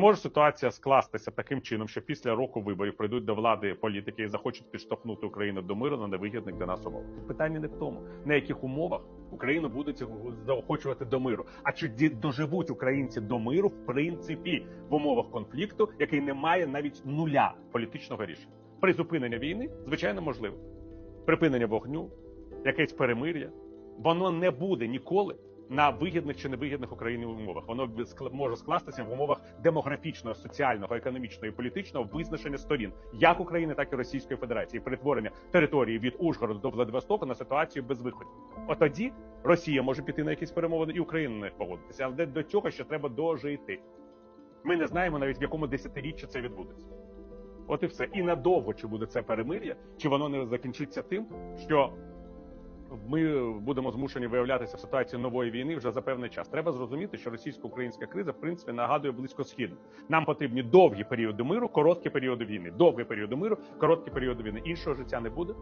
Може ситуація скластися таким чином, що після року виборів прийдуть до влади політики і захочуть підштовхнути Україну до миру на невигідних для нас умовах. Питання не в тому, на яких умовах Україну будуть заохочувати до миру. А чи доживуть українці до миру в принципі в умовах конфлікту, який не має навіть нуля політичного рішення? Призупинення війни звичайно можливо. Припинення вогню, якесь перемир'я, воно не буде ніколи на вигідних чи невигідних Україні умовах. Воно може скластися в умовах демографічного, соціального, економічного і політичного визначення сторін, як України, так і Російської Федерації, перетворення території від Ужгорода до Владивостока на ситуацію без виходу. От тоді Росія може піти на якісь перемовини, і Україна на них погодитися. Але до цього ще треба дожити. Ми не знаємо навіть в якому десятиріччі це відбудеться. От і все. І надовго чи буде це перемир'я, чи воно не закінчиться тим, що ми будемо змушені виявлятися в ситуації нової війни вже за певний час. Треба зрозуміти, що російсько-українська криза в принципі нагадує близькосхідну. Нам потрібні довгі періоди миру, короткі періоди війни. Довгі періоди миру, короткі періоди війни. Іншого життя не буде.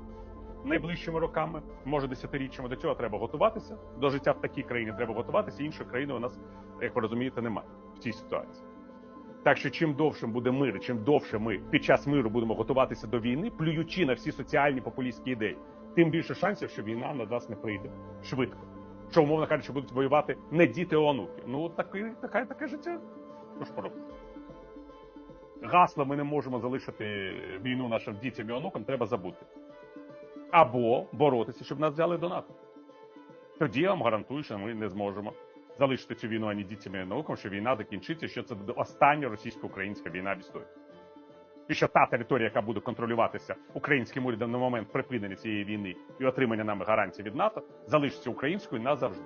Найближчими роками, може десятиріччями до цього треба готуватися. До життя в такій країні треба готуватися. Іншої країни у нас, як ви розумієте, немає в цій ситуації. Так що чим довшим буде мир, чим довше ми під час миру будемо готуватися до війни, плюючи на всі соціальні популістські ідеї, тим більше шансів, що війна на нас не прийде швидко. Що, умовно кажучи, будуть воювати не діти, а онуки. Ну таке, таке, таке життя. Що ж поробити? Гасло ми не можемо залишити війну нашим дітям і онукам, треба забути. Або боротися, щоб нас взяли до НАТО. Тоді я вам гарантую, що ми не зможемо залишити цю війну ані дітям, ані онукам, що війна закінчиться, що це буде остання російсько-українська війна в історії. І що та територія, яка буде контролюватися українським урядом на момент припинення цієї війни і отримання нами гарантій від НАТО, залишиться українською назавжди.